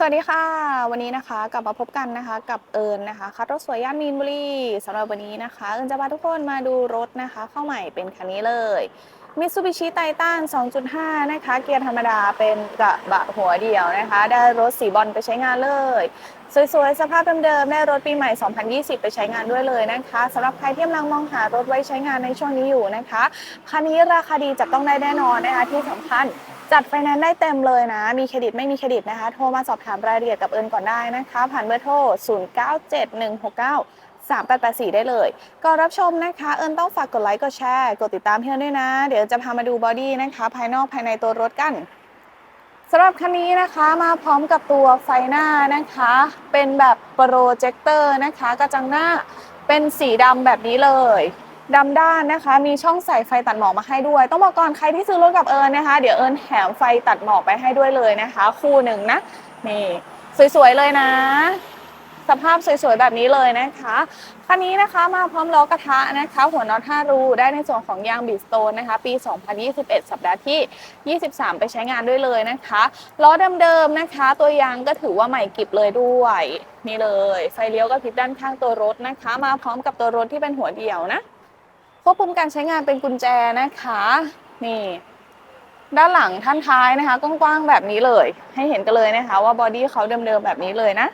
สวัสดีค่ะ วันนี้นะคะกลับมาพบกันนะคะ กับเอิญนะคะคัดรถสวยย่านมีนบุรีสำหรับวันนี้นะคะ เอิญจะพาทุกคนมาดูรถนะคะ เข้าใหม่เป็นคันนี้เลย Mitsubishi Titan 2.5 นะคะ เกียร์ธรรมดาเป็นกระบะหัวเดียวนะคะ ได้รถสีบอลไปใช้งานเลย สวยๆ สภาพเดิมๆ ได้รถปีใหม่ 2020 ไปใช้งานด้วยเลยนะคะสำหรับใครที่กำลังมองหารถไว้ใช้งานในช่วงนี้อยู่นะคะ คันนี้ราคาดีจับต้องได้แน่นอนนะคะที่สำคัญ จัดไฟแนนซ์ได้เต็มเลยนะ มีเครดิตไม่มีเครดิตนะคะ โทรมาสอบถามรายละเอียดกับเอิญก่อนได้นะคะ ผ่านเบอร์โทร 097169 3884 ได้เลยก่อนรับชมนะคะ เอิญต้องฝากกดไลค์ กดแชร์ กดติดตามเพื่อนด้วยนะ เดี๋ยวจะพามาดูบอดี้นะคะ ภายนอกภายในตัวรถกันสำหรับคันนี้นะคะมาพร้อมกับตัวไฟหน้านะคะ เป็นแบบโปรเจคเตอร์นะคะ กระจังหน้าเป็นสีดำแบบนี้เลย ดำด้านนะคะ มีช่องใส่ไฟตัดหมอกมาให้ด้วย ต้องบอกก่อนใครที่ซื้อรถกับเอิญนะคะ เดี๋ยวเอิญแถมไฟตัดหมอกไปให้ด้วยเลยนะคะ คู่หนึ่งนะนี่สวยๆเลยนะ สภาพสวยๆแบบนี้เลยนะคะคันนี้นะคะมาพร้อมล้อกระทะนะคะ หัวน็อต5รูได้ในส่วนของยางบีสโตนนะคะ ปี 2021 สัปดาห์ที่ 23 ไปใช้งานด้วยเลยนะคะล้อเดิมๆนะคะ ตัวยางก็ถือว่าใหม่กิบเลยด้วยนี่เลย ไฟเลี้ยวก็พริบด้านข้างตัวรถนะคะ มาพร้อมกับตัวรถที่เป็นหัวเดี่ยวนะ ควบคุมการใช้งานเป็นกุญแจนะคะ นี่ ด้านหลังท่านท้ายนะคะกว้างๆแบบนี้เลย ให้เห็นกันเลยนะคะ ว่าบอดี้เขาเดิมๆแบบนี้เลยนะ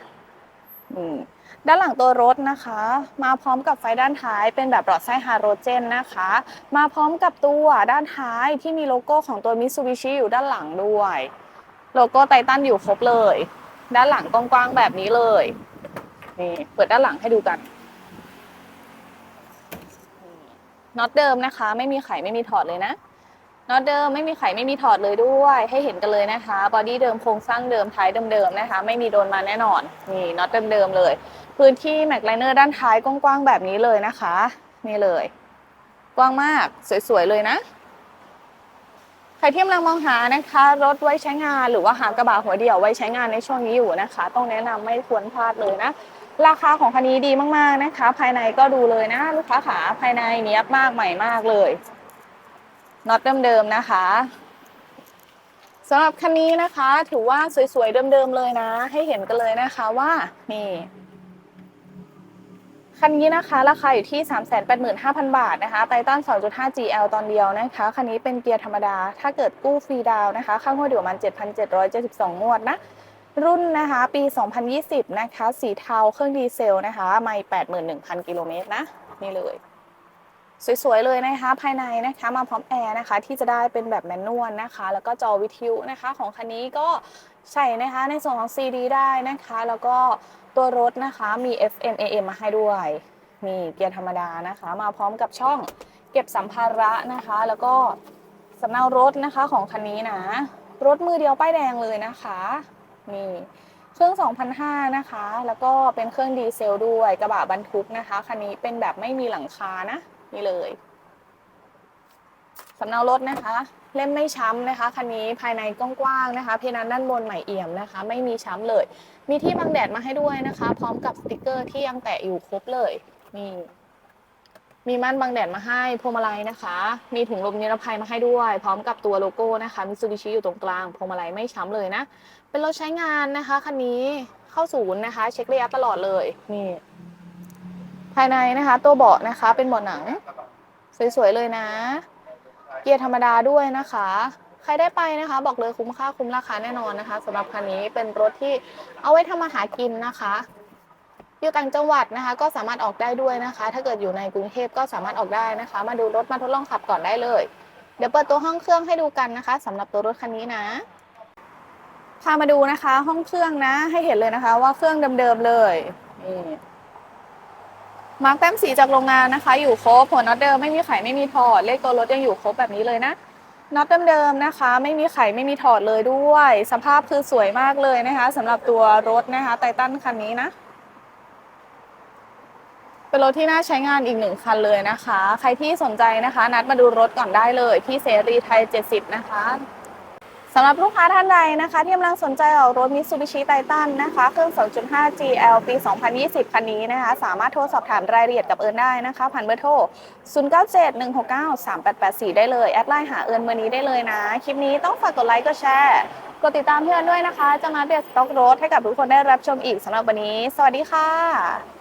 ด้านหลังตัวรถนะคะ มาพร้อมกับไฟด้านท้ายเป็นแบบหลอดไส้ฮาโรเจนนะคะ มาพร้อมกับตัวด้านท้ายที่มีโลโก้ของตัว Mitsubishi อยู่ด้านหลังด้วย โลโก้ไททันอยู่ครบเลย ด้านหลังกว้างๆแบบนี้เลยนี่เปิดด้านหลังให้ดูกัน น็อตเดิมนะคะ ไม่มีไขไม่มีถอดเลยนะน็อตเดิมไม่มีไขไม่มีถอดเลยด้วย ให้เห็นกันเลยนะคะบอดี้เดิมโครงสร้างเดิมท้ายเดิมๆนะคะ ไม่มีโดนมาแน่นอนนี่น็อตเดิมๆเลย พื้นที่แม็กไลเนอร์ด้านท้ายกว้างๆแบบนี้เลยนะคะ นี่เลย กว้างมากสวยๆเลยนะใครที่กำลังมองหานะคะ รถไว้ใช้งานหรือว่าหากระบะหัวเดี่ยวไว้ใช้งานในช่วงนี้อยู่นะคะ ต้องแนะนำไม่ควรพลาดเลยนะ ราคาของคันนี้ดีมากๆนะคะ ภายในก็ดูเลยนะ ลูกค้าขาภายในเนี้ยบมากใหม่มากเลยน็อตเดิมๆนะคะสำหรับคันนี้นะคะ ถือว่าสวยๆเดิมๆเลยนะ ให้เห็นกันเลยนะคะว่านี่คันนี้นะคะราคาอยู่ที่ 385,000 บาทนะคะไททัน2.5 GL ตอนเดียวนะคะ คันนี้เป็นเกียร์ธรรมดา ถ้าเกิดกู้ฟรีดาวนะคะ ค่างวดอยู่ประมาณ7,772 งวดนะ รุ่นนะคะปี 2020 นะคะ สีเทาเครื่องดีเซลนะคะไม่81,000 กิโลเมตรนะ นี่เลย สวย ๆ เลยนะคะ ภายในนะคะมาพร้อมแอร์นะคะ ที่จะได้เป็นแบบแมนนวลนะคะ แล้วก็จอวิทยุนะคะของคันนี้ก็ใส่นะคะในส่วนของ CD ได้นะคะ แล้วก็ตัวรถนะคะมี FM AM มาให้ด้วยมีเกียร์ธรรมดานะคะ มาพร้อมกับช่องเก็บสัมภาระนะคะ แล้วก็สำเนารถนะคะของคันนี้นะ รถมือเดียวป้ายแดงเลยนะคะ นี่เครื่อง2,500นะคะ แล้วก็เป็นเครื่องดีเซลด้วยกระบะบรรทุกนะคะ คันนี้เป็นแบบไม่มีหลังคานะ นี่เลยสำเนารถนะคะ เล่มไม่ช้ำนะคะคันนี้ภายในกว้างๆนะคะ เพดานด้านบนใหม่เอี่ยมนะคะ ไม่มีช้ำเลย มีที่บังแดดมาให้ด้วยนะคะ พร้อมกับสติกเกอร์ที่ยังแตะอยู่ครบเลยนี่ มีม่านบังแดดมาให้พวงมาลัยนะคะ มีถุงลมนิรภัยมาให้ด้วย พร้อมกับตัวโลโก้นะคะมิ t ซูบิชิอยู่ตรงกลางพวงมาลัยไม่ช้ำเลยนะ เป็นรถใช้งานนะคะคันนี้เข้าศูนย์นะคะ เช็คระยะตลอดเลยนี่ภายในนะคะ ตัวเบาะนะคะ เป็นเบาะหนัง สวยๆเลยนะ เกียร์ธรรมดาด้วยนะคะ ใครได้ไปนะคะ บอกเลยคุ้มค่าคุ้มราคาแน่นอนนะคะสำหรับคันนี้เป็นรถที่เอาไว้ทำมาหากินนะคะ อยู่ต่างจังหวัดนะคะ ก็สามารถออกได้ด้วยนะคะ ถ้าเกิดอยู่ในกรุงเทพก็สามารถออกได้นะคะ มาดูรถมาทดลองขับก่อนได้เลย เดี๋ยวเปิดตัวห้องเครื่องให้ดูกันนะคะสำหรับตัวรถคันนี้นะพามาดูนะคะ ห้องเครื่องนะ ให้เห็นเลยนะคะ ว่าเครื่องเดิมๆเลยนี่มาร์กแต้มสีจากโรงงานนะคะ อยู่ครบหัวน็อตเดิมไม่มีไขไม่มีถอดเลขตัวรถยังอยู่ครบแบบนี้เลยนะน็อตเดิมๆนะคะ ไม่มีไขไม่มีถอดเลยด้วย สภาพคือสวยมากเลยนะคะสำหรับตัวรถนะคะไททันคันนี้นะ เป็นรถที่น่าใช้งานอีกหนึ่งคันเลยนะคะ ใครที่สนใจนะคะ นัดมาดูรถก่อนได้เลยที่เสรีไทย 70 นะคะสำหรับลูกค้าท่านใดนะคะ ที่กำลังสนใจออกรถ Mitsubishi Titan นะคะ เครื่อง 2.5 GL ปี 2020 คันนี้นะคะ สามารถโทรสอบถามรายละเอียดกับเอิญได้นะคะ ผ่านเบอร์โทร 0971693884 ได้เลย แอดไลน์หาเอิญเบอร์นี้ได้เลยนะ คลิปนี้ต้องฝากกดไลค์กดแชร์ กดติดตามเพี่อิญด้วยนะคะ จะมาอัปเดตสต็อกรถให้กับทุกคนได้รับชมอีกสำหรับวันนี้ สวัสดีค่ะ